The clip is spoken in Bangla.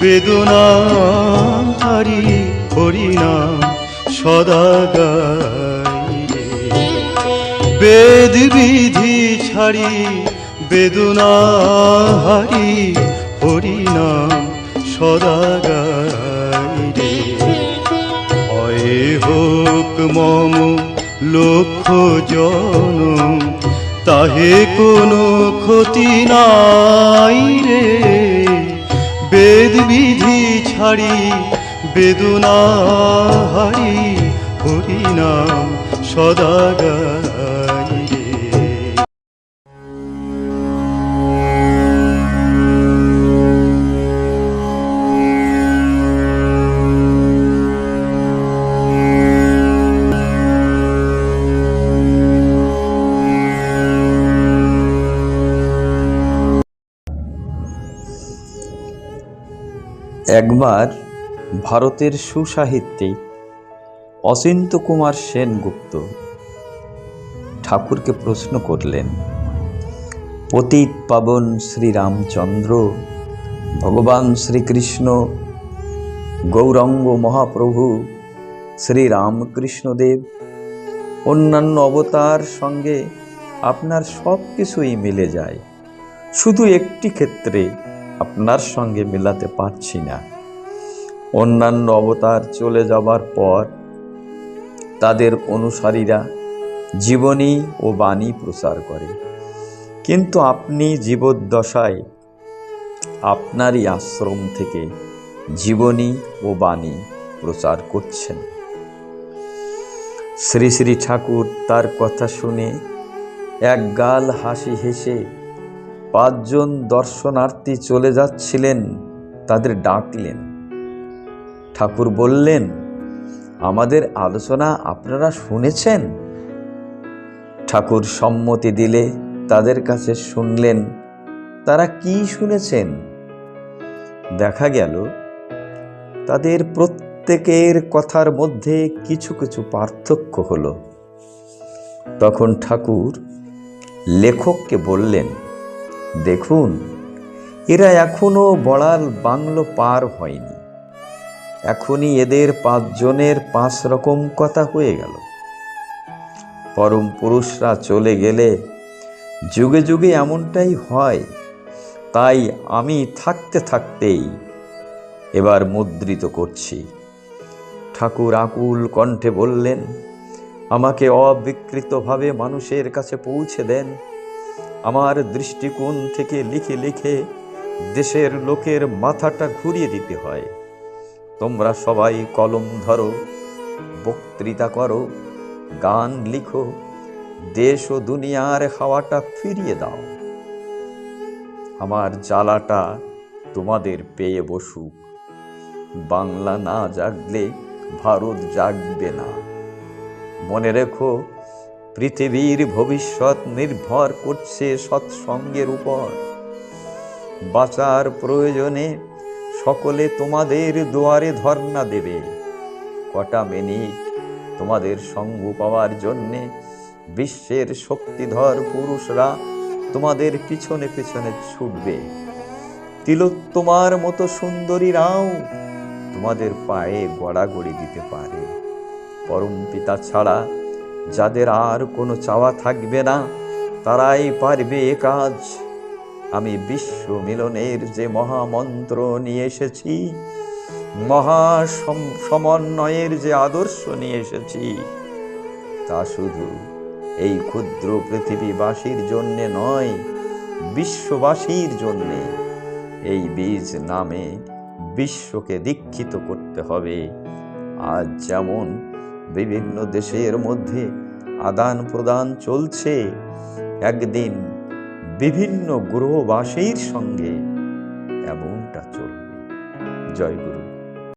বেদনা হারি হরিনাম সদা গাইরে বেদ বিধি ছাড়ি, বেদনা হারি হরিনাম সদা গাই রে হয় হোক মম লক্ষ জনম তাহে কোনো ক্ষতি নাই রে। বেদ বিধি ছাড়ি বেদনা হারি হরিনাম সদা একবার ভারতের সুসাহিত্যিক অচিন্ত কুমার সেনগুপ্ত ঠাকুরকে প্রশ্ন করলেন পতিত পাবন শ্রীরামচন্দ্র, ভগবান শ্রীকৃষ্ণ, গৌরাঙ্গ মহাপ্রভু, শ্রীরামকৃষ্ণদেব, অন্যান্য অবতার সঙ্গে আপনার সব কিছুই মিলে যায়। শুধু একটি ক্ষেত্রে আপনার সঙ্গে মেলাতে পারছি না। অন্যান্য অবতার চলে যাবার পর তাদের অনুসারীরা জীবনী ও বাণী প্রচার করে। কিন্তু আপনি জীবদ্দশায় আপনারই আশ্রম থেকে জীবনী ও বাণী প্রচার করছেন। শ্রী শ্রী ঠাকুর তার কথা শুনে এক গাল হাসি হেসে পাঁচজন দর্শনার্থী চলে যাচ্ছিলেন, তাদের ডাকলেন। ঠাকুর বললেন, আমাদের আলোচনা আপনারা শুনেছেন? ঠাকুর সম্মতি দিলে তাদের কাছে শুনলেন, তারা কি শুনেছেন? দেখা গেল, তাদের প্রত্যেকের কথার মধ্যে কিছু কিছু পার্থক্য হলো। তখন ঠাকুর লেখককে বললেন দেখুন, এরা এখনও বড়াল বাংলো পার হয়নি। এখনই এদের পাঁচজনের পাঁচ রকম কথা হয়ে গেল। পরম পুরুষরা চলে গেলে যুগে যুগে এমনটাই হয়, তাই আমি থাকতে থাকতেই এবার মুদ্রিত করছি। ঠাকুর আকুল কণ্ঠে বললেন, আমাকে অবিকৃতভাবে মানুষের কাছে পৌঁছে দেন। আমার দৃষ্টিকোণ থেকে লিখে লিখে দেশের লোকের মাথাটা ঘুরিয়ে দিতে হয়। তোমরা সবাই কলম ধরো, বক্তৃতা করো, গান লিখো, দেশ ও দুনিয়ার হাওয়াটা ফিরিয়ে দাও। আমার জ্বালাটা তোমাদের পেয়ে বসুক। বাংলা না জাগলে ভারত জাগবে না। মনে রেখো পৃথিবীর ভবিষ্যৎ নির্ভর করছে সৎসঙ্গের উপর। বাঁচার প্রয়োজনে সকলে তোমাদের দুয়ারে ধর্ণা দেবে। কটা মিনিট তোমাদের সঙ্গ পাওয়ার জন্যে বিশ্বের শক্তিধর পুরুষরা তোমাদের পিছনে পিছনে ছুটবে। তিলোত্তমার মতো সুন্দরীরাও তোমাদের পায়ে গড়াগড়ি দিতে পারে। পরম পিতা ছাড়া যাদের আর কোনো চাওয়া থাকবে না, তারাই পারবে এ কাজ। আমি বিশ্ব মিলনের যে মহামন্ত্র নিয়ে এসেছি, মহা সম- সমন্বয়ের যে আদর্শ নিয়ে এসেছি, তা শুধু এই ক্ষুদ্র পৃথিবীবাসীর জন্যে নয়, বিশ্ববাসীর জন্যে। এই বীজ নামে বিশ্বকে দীক্ষিত করতে হবে। আজ যেমন বিভিন্ন দেশের মধ্যে আদান প্রদান চলছে। একদিন বিভিন্ন গ্রহবাসীর সঙ্গে এমনটা চলবে। জয় গুরু।